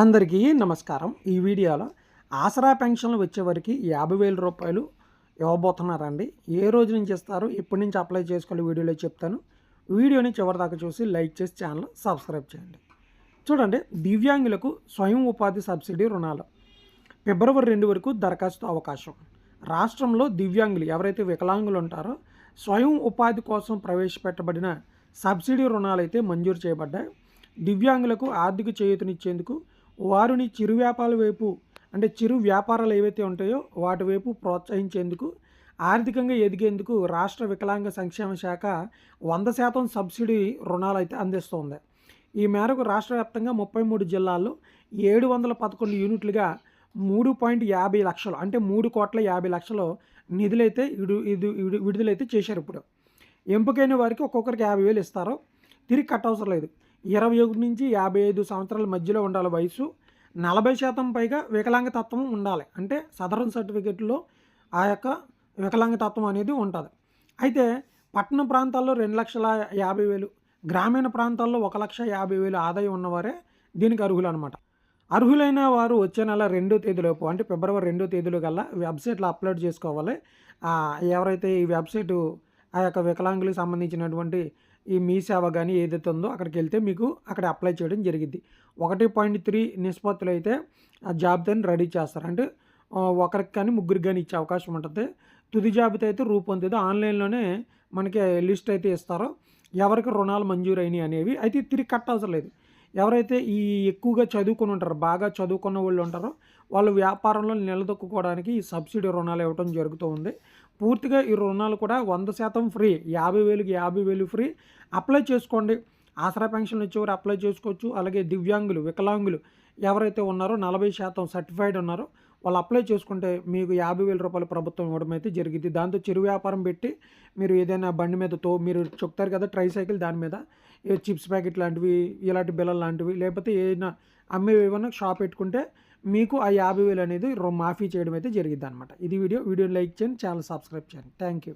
అందరికీ నమస్కారం. ఈ వీడియోలో ఆసరా పెన్షన్లు వచ్చేవరకు యాభై వేల రూపాయలు ఇవ్వబోతున్నారండి. ఏ రోజు నుంచి ఇస్తారు? ఎప్పటి నుంచి అప్లై చేసుకోవాలి? వీడియోలో చెప్తాను. వీడియోని చివరిదాకా చూసి లైక్ చేసి ఛానల్ సబ్స్క్రైబ్ చేయండి. చూడండి దివ్యాంగులకు స్వయం ఉపాధి సబ్సిడీ రుణాలు. ఫిబ్రవరి రెండు వరకు దరఖాస్తు అవకాశం. రాష్ట్రంలో దివ్యాంగులు ఎవరైతే వికలాంగులు ఉంటారో స్వయం ఉపాధి కోసం ప్రవేశపెట్టబడిన సబ్సిడీ రుణాలు అయితే మంజూరు చేయబడ్డాయి. దివ్యాంగులకు ఆర్థిక చేయూతనిచ్చేందుకు వారిని చిరు వ్యాపారాల వైపు అంటే చిరు వ్యాపారాలు ఏవైతే ఉంటాయో వాటి వైపు ప్రోత్సహించేందుకు ఆర్థికంగా ఎదిగేందుకు రాష్ట్ర వికలాంగ సంక్షేమ శాఖ వంద శాతం సబ్సిడీ రుణాలు అయితే అందిస్తోంది. ఈ మేరకు రాష్ట్ర వ్యాప్తంగా ముప్పై మూడు జిల్లాల్లో ఏడు వందల పదకొండు యూనిట్లుగా మూడు పాయింట్ యాభై లక్షలు అంటే మూడు కోట్ల యాభై లక్షలు నిధులైతే ఇడు ఇది విడుదలైతే చేశారు ఇప్పుడు. ఎంపికైన వారికి ఒక్కొక్కరికి యాభై వేలు ఇస్తారు. తిరిగి కట్టవసరం లేదు. ఇరవై ఒకటి నుంచి యాభై ఐదు సంవత్సరాల మధ్యలో ఉండాలి వయసు. నలభై శాతం పైగా వికలాంగతత్వం ఉండాలి. అంటే సదరన్ సర్టిఫికెట్లో ఆ యొక్క వికలాంగతత్వం అనేది ఉంటుంది. అయితే పట్టణ ప్రాంతాల్లో రెండు లక్షల యాభై వేలు గ్రామీణ ప్రాంతాల్లో ఒక లక్ష యాభై వేలు ఆదాయం ఉన్నవారే దీనికి అర్హులు అనమాట అర్హులైన వారు వచ్చే నెల రెండో తేదీలోపు అంటే ఫిబ్రవరి రెండో తేదీలో కల్లా వెబ్సైట్లో అప్లోడ్ చేసుకోవాలి. ఎవరైతే ఈ వెబ్సైటు ఆ యొక్క వికలాంగులకు సంబంధించినటువంటి ఈ మీ సేవ కానీ ఏదైతే ఉందో అక్కడికి వెళ్తే మీకు అక్కడ అప్లై చేయడం జరిగింది ఒకటి పాయింట్ త్రీ నిష్పత్తులు అయితే ఆ జాబితాని రెడీ చేస్తారు. అంటే ఒకరికి కానీ ముగ్గురికి కానీ ఇచ్చే అవకాశం ఉంటుంది. తుది జాబితా అయితే రూపొందేది ఆన్లైన్లోనే మనకి లిస్ట్ అయితే ఇస్తారో. ఎవరికి రుణాలు మంజూరు అయినాయి అనేవి అయితే తిరిగి కట్టాల్సిన లేదు. ఎవరైతే ఈ ఎక్కువగా చదువుకొని ఉంటారో బాగా చదువుకున్న వాళ్ళు ఉంటారో వాళ్ళు వ్యాపారంలో నిలదొక్కుకోవడానికి ఈ సబ్సిడీ రుణాలు ఇవ్వడం జరుగుతూ ఉంది. పూర్తిగా ఈ రుణాలు కూడా వంద శాతం ఫ్రీ. యాభై వేలుకి యాభై వేలు ఫ్రీ. అప్లై చేసుకోండి. ఆసరా పెన్షన్ వచ్చేవారు అప్లై చేసుకోవచ్చు. అలాగే దివ్యాంగులు వికలాంగులు ఎవరైతే ఉన్నారో నలభై శాతం సర్టిఫైడ్ ఉన్నారో వాళ్ళు అప్లై చేసుకుంటే మీకు యాభై వేల రూపాయలు ప్రభుత్వం ఇవ్వడం అయితే జరిగింది. దాంతో చిరు వ్యాపారం పెట్టి మీరు ఏదైనా బండి మీద తో మీరు చెప్తారు కదా ట్రై సైకిల్ దాని మీద. చిప్స్ ప్యాకెట్ లాంటివి ఇలాంటి బిల్లలు లాంటివి లేకపోతే ఏదైనా అమ్మేవి ఏమైనా షాప్ పెట్టుకుంటే మీకు ఆ యాభై వేలు అనేది మాఫీ చేయడం అయితే జరిగింది అనమాట ఇది వీడియో. వీడియో లైక్ చేయండి ఛానల్ సబ్స్క్రైబ్ చేయండి. Thank you.